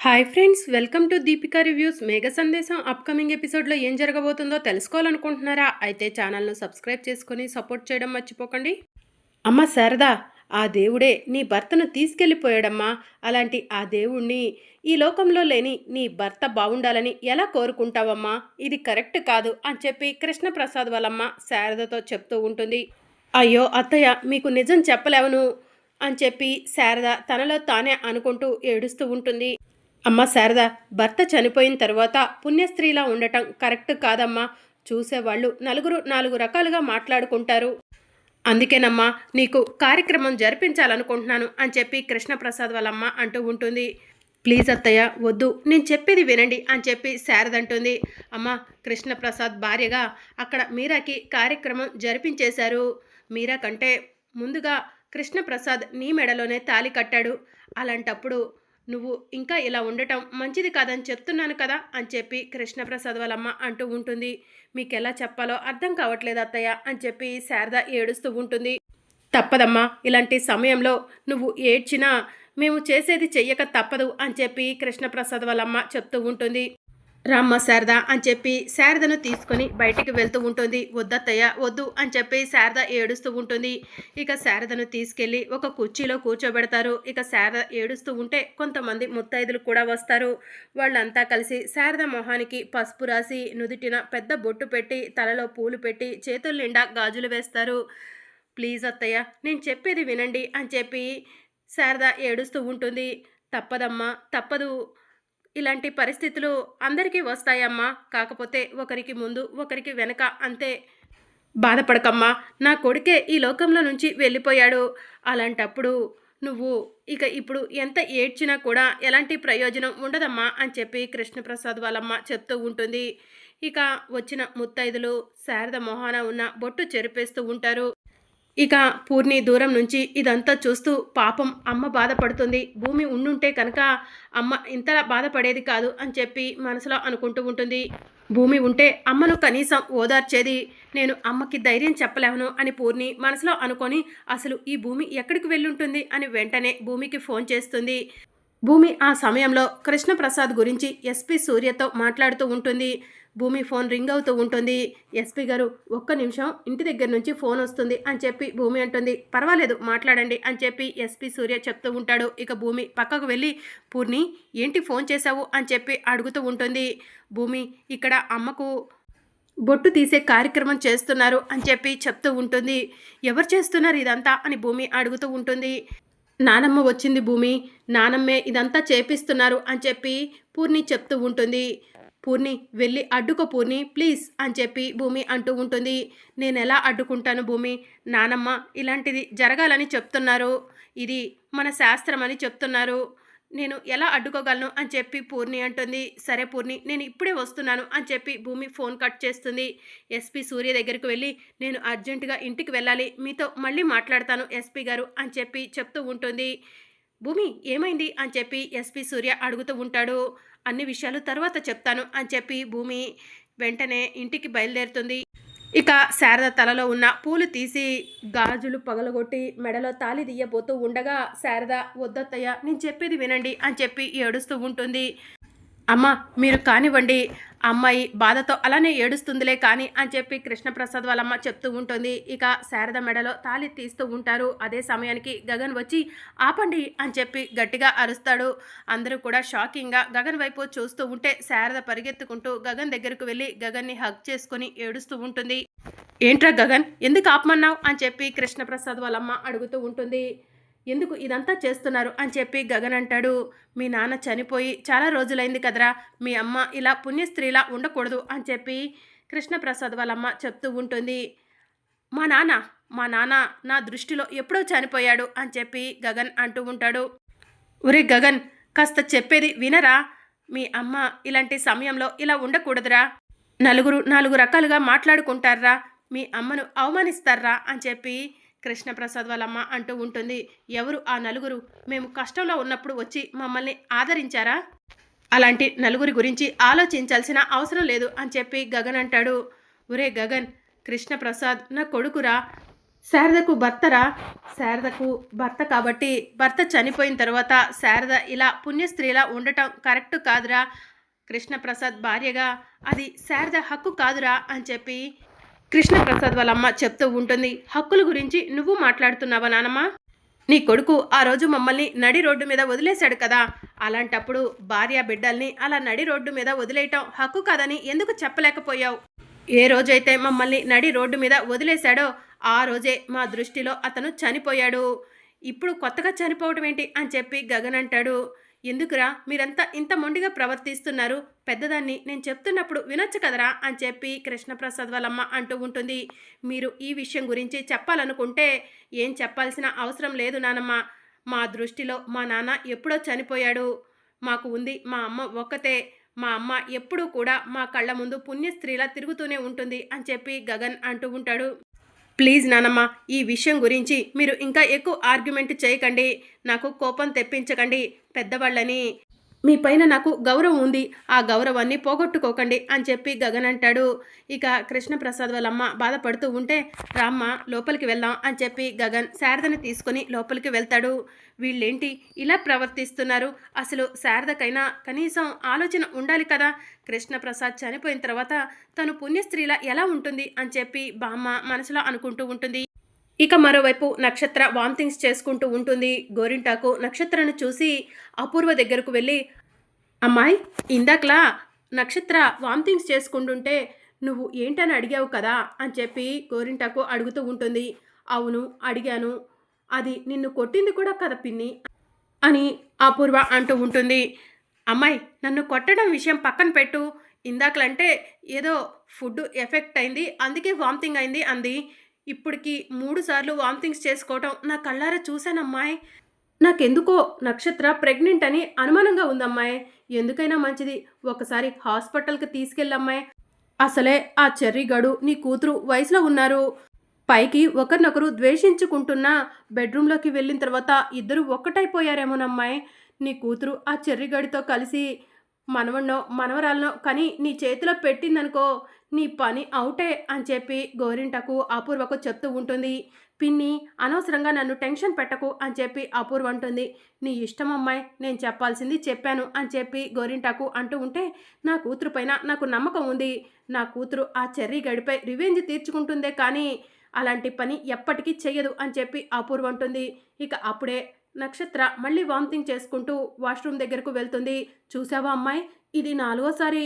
Hi friends welcome to Deepika reviews Megha Sandesam upcoming ఎపిసోడ్లో ఏం జరగబోతుందో తెలుసుకోవాలనుకుంటున్నారా? అయితే ఛానల్ను సబ్స్క్రైబ్ చేసుకొని సపోర్ట్ చేయడం మర్చిపోకండి. అమ్మ శారదా ఆ దేవుడే నీ భర్తను తీసుకెళ్ళిపోయాడమ్మా. అలాంటి ఆ దేవుణ్ణి ఈ లోకంలో లేని నీ భర్త బాగుండాలని ఎలా కోరుకుంటావమ్మా? ఇది కరెక్ట్ కాదు అని చెప్పి కృష్ణప్రసాద్ వాళ్ళమ్మ శారదతో చెప్తూ ఉంటుంది. అయ్యో అత్తయ్య మీకు నిజం చెప్పలేవను అని చెప్పి శారద తనలో తానే అనుకుంటూ ఏడుస్తూ ఉంటుంది. అమ్మ శారద భర్త చనిపోయిన తర్వాత పుణ్యస్త్రీలా ఉండటం కరెక్ట్ కాదమ్మా. చూసేవాళ్ళు నలుగురు నాలుగు రకాలుగా మాట్లాడుకుంటారు. అందుకేనమ్మా నీకు కార్యక్రమం జరిపించాలనుకుంటున్నాను అని చెప్పి కృష్ణప్రసాద్ వాళ్ళమ్మ అంటూ ఉంటుంది. ప్లీజ్ అత్తయ్య వద్దు నేను చెప్పేది వినండి అని చెప్పి శారద అంటుంది. అమ్మ కృష్ణప్రసాద్ భార్యగా అక్కడ మీరాకి కార్యక్రమం జరిపించేశారు. మీరా కంటే ముందుగా కృష్ణప్రసాద్ నీ మెడలోనే తాలి కట్టాడు. అలాంటప్పుడు నువ్వు ఇంకా ఇలా ఉండటం మంచిది కాదని చెప్తున్నాను కదా అని చెప్పి కృష్ణప్రసాద్ వాళ్ళమ్మ అంటూ ఉంటుంది. మీకు ఎలా చెప్పాలో అర్థం కావట్లేదు అత్తయ్య అని చెప్పి శారద ఏడుస్తూ ఉంటుంది. తప్పదమ్మా ఇలాంటి సమయంలో నువ్వు ఏడ్చినా మేము చేసేది చెయ్యక తప్పదు అని చెప్పి కృష్ణప్రసాద్ వాళ్ళమ్మ చెప్తూ ఉంటుంది. రామ్మ శారద అని చెప్పి శారదను తీసుకొని బయటికి వెళ్తూ ఉంటుంది. వద్దత్తయ్య వద్దు అని చెప్పి శారద ఏడుస్తూ ఉంటుంది. ఇక శారదను తీసుకెళ్ళి ఒక కుర్చీలో కూర్చోబెడతారు. ఇక శారద ఏడుస్తూ ఉంటే కొంతమంది ముత్తైదులు కూడా వస్తారు. వాళ్ళంతా కలిసి శారద మొహానికి పసుపు రాసి నుదుటిన పెద్ద బొట్టు పెట్టి తలలో పూలు పెట్టి చేతుల నిండా గాజులు వేస్తారు. ప్లీజ్ అత్తయ్య నేను చెప్పేది వినండి అని చెప్పి శారద ఏడుస్తూ ఉంటుంది. తప్పదమ్మా తప్పదు. ఇలాంటి పరిస్థితులు అందరికీ వస్తాయమ్మా. కాకపోతే ఒకరికి ముందు ఒకరికి వెనక అంతే. బాధపడకమ్మా. నా కొడుకే ఈ లోకంలో నుంచి వెళ్ళిపోయాడు. అలాంటప్పుడు నువ్వు ఇక ఇప్పుడు ఎంత ఏడ్చినా కూడా ఎలాంటి ప్రయోజనం ఉండదమ్మా అని చెప్పి కృష్ణప్రసాద్ వాళ్ళమ్మ చెప్తూ ఉంటుంది. ఇక వచ్చిన ముత్తైదులు శారద మొహాన ఉన్న బొట్టు చెరిపేస్తూ ఉంటారు. ఇక పూర్ణి దూరం నుంచి ఇదంతా చూస్తూ పాపం అమ్మ బాధపడుతుంది. భూమి ఉండుంటే కనుక అమ్మ ఇంతలా బాధపడేది కాదు అని చెప్పి మనసులో అనుకుంటూ ఉంటుంది. భూమి ఉంటే అమ్మను కనీసం ఓదార్చేది నేను అమ్మకి ధైర్యం చెప్పలేవను అని పూర్ణి మనసులో అనుకొని అసలు ఈ భూమి ఎక్కడికి వెళ్ళుంటుంది అని వెంటనే భూమికి ఫోన్ చేస్తుంది. భూమి ఆ సమయంలో కృష్ణప్రసాద్ గురించి ఎస్పీ సూర్యతో మాట్లాడుతూ ఉంటుంది. భూమి ఫోన్ రింగ్ అవుతూ ఉంటుంది. ఎస్పీ గారు ఒక్క నిమిషం ఇంటి దగ్గర నుంచి ఫోన్ వస్తుంది అని చెప్పి భూమి అంటుంది. పర్వాలేదు మాట్లాడండి అని చెప్పి ఎస్పీ సూర్య చెప్తూ ఉంటాడు. ఇక భూమి పక్కకు వెళ్ళి పూర్ణి ఏంటి ఫోన్ చేశావు అని చెప్పి అడుగుతూ ఉంటుంది. భూమి ఇక్కడ అమ్మకు బొట్టు తీసే కార్యక్రమం చేస్తున్నారు అని చెప్పి చెప్తూ ఉంటుంది. ఎవరు చేస్తున్నారు ఇదంతా అని భూమి అడుగుతూ ఉంటుంది. నానమ్మ వచ్చింది భూమి. నానమ్మే ఇదంతా చేపిస్తున్నారు అని చెప్పి పూర్ణి చెప్తూ ఉంటుంది. పూర్ణి వెళ్ళి అడ్డుకో పూర్ణి ప్లీజ్ అని చెప్పి భూమి అంటూ ఉంటుంది. నేను ఎలా అడ్డుకుంటాను భూమి? నానమ్మ ఇలాంటిది జరగాలని చెప్తున్నారు. ఇది మన శాస్త్రం అని చెప్తున్నారు. నేను ఎలా అడ్డుకోగలను అని చెప్పి పూర్ణి అంటుంది. సరే పూర్ణి నేను ఇప్పుడే వస్తున్నాను అని చెప్పి భూమి ఫోన్ కట్ చేస్తుంది. ఎస్పీ సూర్య దగ్గరికి వెళ్ళి నేను అర్జెంటుగా ఇంటికి వెళ్ళాలి మీతో మళ్ళీ మాట్లాడతాను ఎస్పీ గారు అని చెప్పి చెప్తూ ఉంటుంది. భూమి ఏమైంది? అని చెప్పి ఎస్పీ సూర్య అడుగుతూ ఉంటాడు. అన్ని విషయాలు తర్వాత చెప్తాను అని చెప్పి భూమి వెంటనే ఇంటికి బయలుదేరుతుంది. ఇక శారద తలలో ఉన్న పూలు తీసి గాజులు పగలగొట్టి మెడలో తాలి తీయబోతూ ఉండగా శారద వద్దత్తయ్య నేను చెప్పేది వినండి అని చెప్పి ఏడుస్తూ ఉంటుంది. అమ్మ మీరు కానివ్వండి. అమ్మాయి బాధతో అలానే ఏడుస్తుందిలే కానీ అని చెప్పి కృష్ణప్రసాద్ వాళ్ళమ్మ చెప్తూ ఉంటుంది. ఇక శారద మెడలో తాళి తీస్తూ ఉంటారు. అదే సమయానికి గగన్ వచ్చి ఆపండి అని చెప్పి గట్టిగా అరుస్తాడు. అందరూ కూడా షాకింగ్గా గగన్ వైపు చూస్తూ ఉంటే శారద పరిగెత్తుకుంటూ గగన్ దగ్గరకు వెళ్ళి గగన్ని హగ్ చేసుకొని ఏడుస్తూ ఉంటుంది. ఏంట్రా గగన్ ఎందుకు ఆపమన్నావు? అని చెప్పి కృష్ణప్రసాద్ వాళ్ళమ్మ అడుగుతూ ఉంటుంది. ఎందుకు ఇదంతా చేస్తున్నారు అని చెప్పి గగన్ అంటాడు. మీ నాన్న చనిపోయి చాలా రోజులైంది కదరా మీ అమ్మ ఇలా పుణ్యస్త్రీలా ఉండకూడదు అని చెప్పి కృష్ణప్రసాద్ వాళ్ళమ్మ చెప్తూ ఉంటుంది. మా నాన్న మా నాన్న నా దృష్టిలో ఎప్పుడో చనిపోయాడు అని చెప్పి గగన్ అంటూ ఉంటాడు. ఒరే గగన్ కాస్త చెప్పేది వినరా? మీ అమ్మ ఇలాంటి సమయంలో ఇలా ఉండకూడదురా. నలుగురు నాలుగు రకాలుగా మాట్లాడుకుంటారా? మీ అమ్మను అవమానిస్తారా? అని చెప్పి కృష్ణప్రసాద్ వాళ్ళమ్మ అంటూ ఉంటుంది. ఎవరు? ఆ నలుగురు. మేము కష్టంలో ఉన్నప్పుడు వచ్చి మమ్మల్ని ఆదరించారా? అలాంటి నలుగురి గురించి ఆలోచించాల్సిన అవసరం లేదు అని చెప్పి గగన్ అంటాడు. ఒరే గగన్ కృష్ణప్రసాద్ నా కొడుకురా. శారదకు భర్తరా? శారదకు భర్త కాబట్టి భర్త చనిపోయిన తర్వాత శారద ఇలా పుణ్యస్త్రీలా ఉండటం కరెక్ట్ కాదురా. కృష్ణప్రసాద్ భార్యగా అది శారద హక్కు కాదురా అని చెప్పి కృష్ణప్రసాద్ వాళ్ళ అమ్మ చెప్తూ ఉంటుంది హక్కుల గురించి నువ్వు మాట్లాడుతున్నావా నానమ్మ? నీ కొడుకు ఆ రోజు మమ్మల్ని నడి రోడ్డు మీద వదిలేశాడు కదా. అలాంటప్పుడు భార్య బిడ్డల్ని అలా నడి రోడ్డు మీద వదిలేయటం హక్కు కాదని ఎందుకు చెప్పలేకపోయావు? ఏ రోజైతే మమ్మల్ని నడి రోడ్డు మీద వదిలేశాడో ఆ రోజే మా దృష్టిలో అతను చనిపోయాడు. ఇప్పుడు కొత్తగా చనిపోవడం ఏంటి? అని చెప్పి గగన్ అంటాడు. ఎందుకురా మీరంతా ఇంత మొండిగా ప్రవర్తిస్తున్నారు? పెద్దదాన్ని నేను చెప్తున్నప్పుడు వినొచ్చు కదరా అని చెప్పి కృష్ణప్రసాద్ వాళ్ళమ్మ అంటూ ఉంటుంది. మీరు ఈ విషయం గురించి చెప్పాలనుకుంటే ఏం చెప్పాల్సిన అవసరం లేదు నానమ్మ. మా దృష్టిలో మా నాన్న ఎప్పుడో చనిపోయాడు. మాకు ఉంది మా అమ్మ ఒక్కతే. మా అమ్మ ఎప్పుడూ కూడా మా కళ్ళ ముందు పుణ్యస్త్రీలా తిరుగుతూనే ఉంటుంది అని చెప్పి గగన్ అంటూ ఉంటాడు. ప్లీజ్ నానమ్మ ఈ విషయం గురించి మీరు ఇంకా ఎక్కువ ఆర్గ్యుమెంట్ చేయకండి. నాకు కోపం తెప్పించకండి పెద్దవాళ్ళని. మీ పైన నాకు గౌరవం ఉంది. ఆ గౌరవాన్ని పోగొట్టుకోకండి అని చెప్పి గగన్ అంటాడు. ఇక కృష్ణప్రసాద్ వాళ్ళమ్మ బాధపడుతూ ఉంటే రామ్మ లోపలికి వెళ్దాం అని చెప్పి గగన్ శారదని తీసుకొని లోపలికి వెళ్తాడు. వీళ్ళేంటి ఇలా ప్రవర్తిస్తున్నారు? అసలు శారదకైనా కనీసం ఆలోచన ఉండాలి కదా? కృష్ణప్రసాద్ చనిపోయిన తర్వాత తను పుణ్యస్త్రీలా ఎలా ఉంటుంది అని చెప్పి బామ్మ మనసులో అనుకుంటూ ఉంటుంది. ఇక మరోవైపు నక్షత్ర వామిటింగ్స్ చేసుకుంటూ ఉంటుంది. గోరింటాకు నక్షత్రను చూసి అపూర్వ దగ్గరకు వెళ్ళి అమ్మాయి ఇందాకలా నక్షత్ర వామిటింగ్స్ చేసుకుంటుంటే నువ్వు ఏంటని అడిగావు కదా? అని చెప్పి గోరింటాకు అడుగుతూ ఉంటుంది. అవును అడిగాను. అది నిన్ను కొట్టింది కూడా కదా పిన్ని అని అపూర్వ అంటూ ఉంటుంది. అమ్మాయి నన్ను కొట్టడం విషయం పక్కన పెట్టు. ఇందాకలంటే ఏదో ఫుడ్ ఎఫెక్ట్ అయింది అందుకే వామిటింగ్ అయింది అంది. ఇప్పటికి మూడు సార్లు వామిటింగ్స్ చేసుకోవటం నా కళ్ళారా చూశానమ్మాయి నాకెందుకో నక్షత్ర ప్రెగ్నెంట్ అని అనుమానంగా ఉందమ్మాయి ఎందుకైనా మంచిది ఒకసారి హాస్పిటల్కి తీసుకెళ్ళమ్మాయి అసలే ఆ చెర్రిగాడు నీ కూతురు వయసులో ఉన్నారు. పైకి ఒకరినొకరు ద్వేషించుకుంటున్నా బెడ్రూమ్లోకి వెళ్ళిన తర్వాత ఇద్దరు ఒక్కటైపోయారేమోనమ్మాయి. నీ కూతురు ఆ చెర్రిగడితో కలిసి మనవన్నో మనవరాలనో కానీ నీ చేతిలో పెట్టిందనుకో నీ పని అవుటే అని చెప్పి గోరింటకు అపూర్వకు చెప్తూ ఉంటుంది. పిన్ని అనవసరంగా నన్ను టెన్షన్ పెట్టకు అని చెప్పి అపూర్వ అంటుంది. నీ ఇష్టం అమ్మాయి నేను చెప్పాల్సింది చెప్పాను అని చెప్పి గోరింటాకు అంటూ ఉంటే నా కూతురు పైన నాకు నమ్మకం ఉంది. నా కూతురు ఆ చెర్రీ గడిపై రివెంజ్ తీర్చుకుంటుందే కానీ అలాంటి పని ఎప్పటికీ చెయ్యదు అని చెప్పి అపూర్వ ఉంటుంది ఇక అప్పుడే నక్షత్ర మళ్ళీ వామిటింగ్ చేసుకుంటూ వాష్రూమ్ దగ్గరకు వెళ్తుంది. చూసావా అమ్మాయి? ఇది నాలుగోసారి.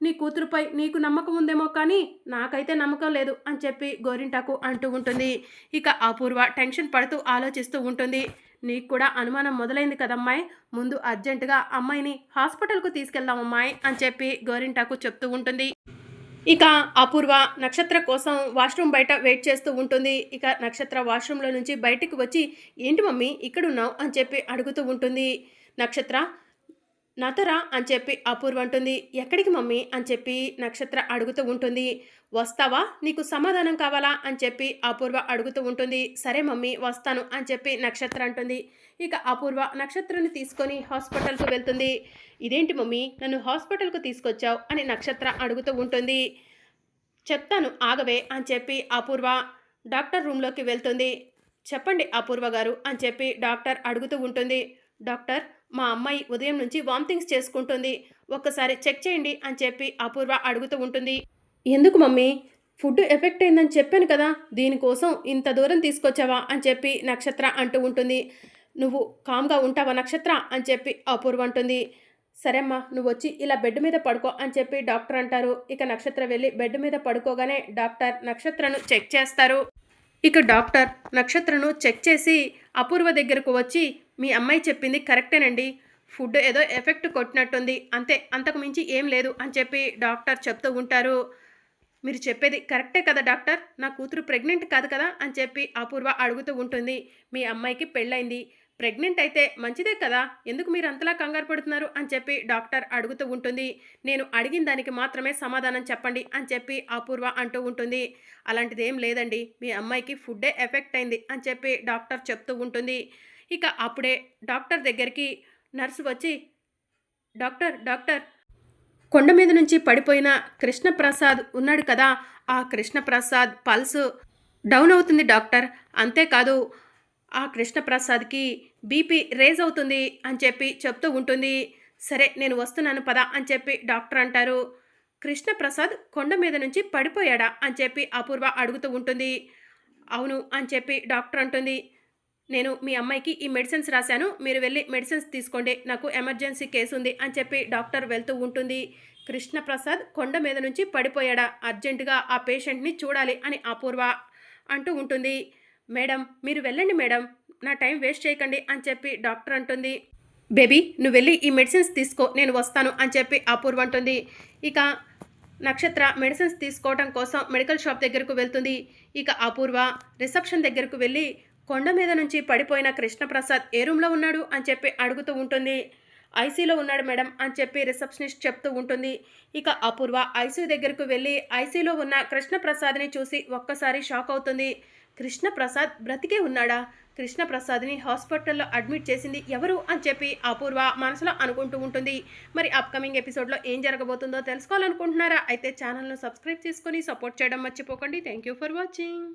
నీ కూతురుపై నీకు నమ్మకం ఉందేమో కానీ నాకైతే నమ్మకం లేదు అని చెప్పి గోరింటాకు అంటూ ఉంటుంది. ఇక అపూర్వ టెన్షన్ పడుతూ ఆలోచిస్తూ ఉంటుంది. నీకు కూడా అనుమానం మొదలైంది కదమ్మాయి ముందు అర్జెంటుగా అమ్మాయిని హాస్పిటల్కు తీసుకెళ్దాం అమ్మాయి అని చెప్పి గోరింటాకు చెప్తూ ఉంటుంది. ఇక అపూర్వ నక్షత్ర కోసం వాష్రూమ్ బయట వెయిట్ చేస్తూ ఉంటుంది. ఇక నక్షత్ర వాష్రూమ్లో నుంచి బయటకు వచ్చి ఏంటి మమ్మీ ఇక్కడున్నావు? అని చెప్పి అడుగుతూ ఉంటుంది. నక్షత్ర నతరా? అని చెప్పి అపూర్వ అంటుంది. ఎక్కడికి మమ్మీ? అని చెప్పి నక్షత్ర అడుగుతూ ఉంటుంది. వస్తావా? నీకు సమాధానం కావాలా? అని చెప్పి అపూర్వ అడుగుతూ ఉంటుంది. సరే మమ్మీ వస్తాను అని చెప్పి నక్షత్ర అంటుంది. ఇక అపూర్వ నక్షత్రను తీసుకొని హాస్పిటల్కు వెళ్తుంది. ఇదేంటి మమ్మీ? నన్ను హాస్పిటల్కు తీసుకొచ్చావు అని నక్షత్ర అడుగుతూ ఉంటుంది. చెప్తాను ఆగవే అని చెప్పి అపూర్వ డాక్టర్ రూమ్లోకి వెళ్తుంది. చెప్పండి అపూర్వ గారు అని చెప్పి డాక్టర్ అడుగుతూ ఉంటుంది. డాక్టర్ మా అమ్మాయి ఉదయం నుంచి వామిటింగ్స్ చేసుకుంటుంది. ఒక్కసారి చెక్ చేయండి అని చెప్పి అపూర్వ అడుగుతూ ఉంటుంది. ఎందుకు మమ్మీ? ఫుడ్ ఎఫెక్ట్ అయిందని చెప్పాను కదా దీనికోసం ఇంత దూరం తీసుకొచ్చావా అని చెప్పి నక్షత్ర అంటూ ఉంటుంది. నువ్వు కామ్గా ఉంటావా నక్షత్ర అని చెప్పి అపూర్వ అంటుంది. సరే అమ్మా నువ్వు వచ్చి ఇలా బెడ్ మీద పడుకో అని చెప్పి డాక్టర్ అంటారు. ఇక నక్షత్ర వెళ్ళి బెడ్ మీద పడుకోగానే డాక్టర్ నక్షత్రను చెక్ చేస్తారు. ఇక డాక్టర్ నక్షత్రను చెక్ చేసి అపూర్వ దగ్గరకు వచ్చి మీ అమ్మాయి చెప్పింది కరెక్టేనండి. ఫుడ్ ఏదో ఎఫెక్ట్ కొట్టినట్టుంది. అంతే అంతకు మించి ఏం లేదు అని చెప్పి డాక్టర్ చెప్తూ ఉంటారు. మీరు చెప్పేది కరెక్టే కదా డాక్టర్? నా కూతురు ప్రెగ్నెంట్ కాదు కదా అని చెప్పి అపూర్వ అడుగుతూ ఉంటుంది. మీ అమ్మాయికి పెళ్ళైంది. ప్రెగ్నెంట్ అయితే మంచిదే కదా? ఎందుకు మీరు అంతలా కంగారు పడుతున్నారు? అని చెప్పి డాక్టర్ అడుగుతూ ఉంటుంది. నేను అడిగిన దానికి మాత్రమే సమాధానం చెప్పండి అని చెప్పి అపూర్వ అంటూ ఉంటుంది. అలాంటిది ఏం లేదండి. మీ అమ్మాయికి ఫుడ్డే ఎఫెక్ట్ అయింది అని చెప్పి డాక్టర్ చెప్తూ ఉంటుంది. ఇక అప్పుడే డాక్టర్ దగ్గరికి నర్సు వచ్చి డాక్టర్ డాక్టర్ కొండ మీద నుంచి పడిపోయిన కృష్ణప్రసాద్ ఉన్నాడు కదా. ఆ కృష్ణప్రసాద్ పల్స్ డౌన్ అవుతుంది డాక్టర్. అంతేకాదు ఆ కృష్ణప్రసాద్కి బీపీ రేజ్ అవుతుంది అని చెప్పి చెప్తూ ఉంటుంది. సరే నేను వస్తున్నాను పదా అని చెప్పి డాక్టర్ అంటారు. కృష్ణప్రసాద్ కొండ మీద నుంచి పడిపోయాడా అని చెప్పి అపూర్వ అడుగుతూ ఉంటుంది. అవును అని చెప్పి డాక్టర్ అంటుంది. నేను మీ అమ్మాయికి ఈ మెడిసిన్స్ రాశాను మీరు వెళ్ళి మెడిసిన్స్ తీసుకోండి నాకు ఎమర్జెన్సీ కేసు ఉంది అని చెప్పి డాక్టర్ వెళ్తూ ఉంటుంది. కృష్ణప్రసాద్ కొండ మీద నుంచి పడిపోయాడా? అర్జెంటుగా ఆ పేషెంట్ని చూడాలి అని అపూర్వ అంటూ ఉంటుంది. మేడం మీరు వెళ్ళండి మేడం నా టైం వేస్ట్ చేయకండి అని చెప్పి డాక్టర్ అంటుంది. బేబీ నువ్వు వెళ్ళి ఈ మెడిసిన్స్ తీసుకో నేను వస్తాను అని చెప్పి అపూర్వ అంటుంది. ఇక నక్షత్ర మెడిసిన్స్ తీసుకోవడం కోసం మెడికల్ షాప్ దగ్గరకు వెళ్తుంది. ఇక అపూర్వ రిసెప్షన్ దగ్గరకు వెళ్ళి కొండ మీద నుంచి పడిపోయిన కృష్ణప్రసాద్ ఏ రూమ్లో ఉన్నాడు అని చెప్పి అడుగుతూ ఉంటుంది. ఐసీలో ఉన్నాడు మేడం అని చెప్పి రిసెప్షనిస్ట్ చెప్తూ ఉంటుంది. ఇక అపూర్వ ఐసీ దగ్గరకు వెళ్ళి ఐసీలో ఉన్న కృష్ణప్రసాద్ని చూసి ఒక్కసారి షాక్ అవుతుంది. కృష్ణప్రసాద్ బ్రతికే ఉన్నాడా? కృష్ణప్రసాద్ని హాస్పిటల్లో అడ్మిట్ చేసింది ఎవరు అని చెప్పి అపూర్వ మనసులో అనుకుంటూ ఉంటుంది. మరి అప్కమింగ్ ఎపిసోడ్లో ఏం జరగబోతుందో తెలుసుకోవాలనుకుంటున్నారా? అయితే ఛానల్ను సబ్స్క్రైబ్ చేసుకొని సపోర్ట్ చేయడం మర్చిపోకండి. Thank you for watching.